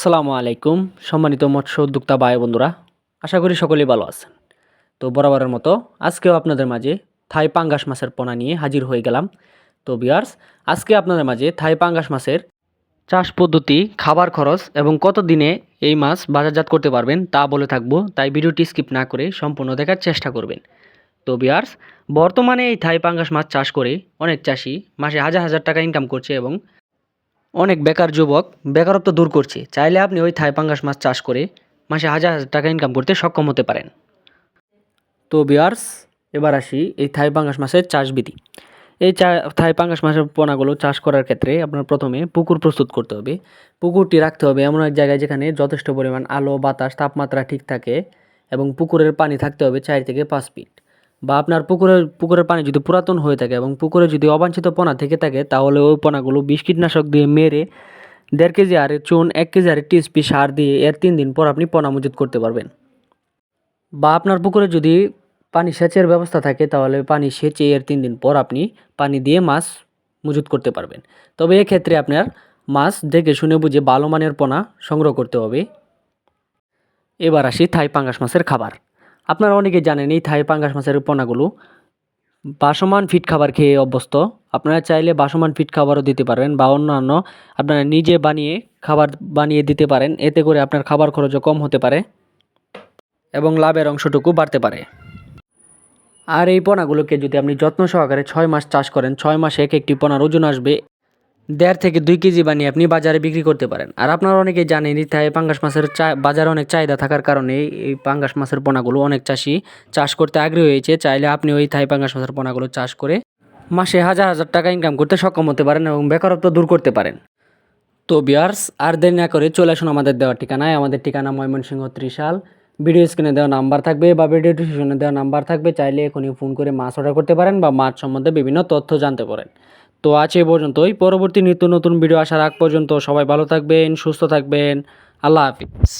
সালামু আলাইকুম, সম্মানিত মৎস্য উদ্যোক্তা ভাই বন্ধুরা। আশা করি সকলেই ভালো আছেন। তো বরাবরের মতো আজকেও আপনাদের মাঝে থাই পাঙ্গাস মাছের পোনা নিয়ে হাজির হয়ে গেলাম। তো বিয়ার্স আজকে আপনাদের মাঝে থাই পাঙ্গাস মাছের চাষ পদ্ধতি, খাবার খরচ এবং কত দিনে এই মাছ বাজারজাত করতে পারবেন তা বলে থাকব। তাই ভিডিওটি স্কিপ না করে সম্পূর্ণ দেখার চেষ্টা করবেন। তো বিয়ার্স বর্তমানে এই থাই পাঙ্গাস মাছ চাষ করে অনেক চাষি মাসে হাজার হাজার টাকা ইনকাম করছে এবং অনেক বেকার যুবক, বেকারত্ব দূর করছে। চাইলে আপনি ওই থাই পাঙ্গাস মাছ চাষ করে মাসে হাজার হাজার টাকা ইনকাম করতে সক্ষম হতে পারেন। তো বিয়ার্স এবার আসি এই থাই পাঙ্গাস মাছের চাষবিধি। এই চা, থাই পাঙ্গাস মাছের পোনাগুলো চাষ করার ক্ষেত্রে আপনার প্রথমে পুকুর প্রস্তুত করতে হবে। পুকুরটি রাখতে হবে এমন এক জায়গায় যেখানে যথেষ্ট পরিমাণ আলো, বাতাস, তাপমাত্রা ঠিক থাকে এবং পুকুরের পানি থাকতে হবে চার থেকে পাঁচ ফিট বা আপনার পুকুরের পুকুরের পানি যদি পুরাতন হয়ে থাকে এবং পুকুরে যদি অবাঞ্ছিত পোনা থেকে থাকে, তাহলে ওই পোনাগুলো বিষ কীটনাশক দিয়ে মেরে দেড় কেজি আরে চুন, এক কেজি আরে টিএসপি সার দিয়ে এর তিন দিন পর আপনি পোনা মজুত করতে পারবেন। বা আপনার পুকুরে যদি পানি সেচের ব্যবস্থা থাকে, তাহলে পানি সেচে এর তিন দিন পর আপনি পানি দিয়ে মাছ মজুত করতে পারবেন। তবে এক্ষেত্রে আপনার মাছ দেখে শুনে বুঝে ভালো মানের পোনা সংগ্রহ করতে হবে। এবার আসি থাই পাঙ্গাস মাছের খাবার। আপনারা অনেকে জানেন এই থাই পাঙ্গাস মাছের পোনাগুলো। বাসমান ফিট খাবার খেয়ে অভ্যস্ত। আপনারা চাইলে বাসমান ফিট খাবারও দিতে পারেন বা অন্যান্য আপনারা নিজে বানিয়ে খাবার বানিয়ে দিতে পারেন। এতে করে আপনার খাবার খরচও কম হতে পারে এবং লাভের অংশটুকু বাড়তে পারে। আর এই পোনাগুলোকে যদি আপনি যত্ন সহকারে ছয় মাস চাষ করেন, ছয় মাসে এক একটি পোনার ওজন আসবে দেড় থেকে দুই কেজি বানিয়ে আপনি বাজারে বিক্রি করতে পারেন। আর আপনারা অনেকে জানেন তাই পাঙ্গাস মাছের বাজারে অনেক চাহিদা থাকার কারণে এই পাঙ্গাস মাছের পোনাগুলো অনেক চাষি চাষ করতে আগ্রহী হয়েছে। চাইলে আপনি ওই থাই পাঙ্গাস মাছের পোনাগুলো চাষ করে মাসে হাজার হাজার টাকা ইনকাম করতে সক্ষম হতে পারেন এবং বেকারত্ব দূর করতে পারেন। তো বিয়ার্স আর দেরি না করে চলে আসুন আমাদের দেওয়ার ঠিকানায়। আমাদের ঠিকানা ময়মনসিংহ ত্রিশাল। ভিডিও স্ক্রিনে দেওয়া নাম্বার থাকবে বা ভিডিও ডিসক্রিপশনে দেওয়া নাম্বার থাকবে। চাইলে এখনই ফোন করে মাছ অর্ডার করতে পারেন বা মাছ সম্বন্ধে বিভিন্ন তথ্য জানতে পারেন। তো আজ এ পর্যন্তই। পরবর্তী নিত্য নতুন ভিডিও আসার আগ পর্যন্ত সবাই ভালো থাকবেন, সুস্থ থাকবেন। আল্লাহ হাফিজ।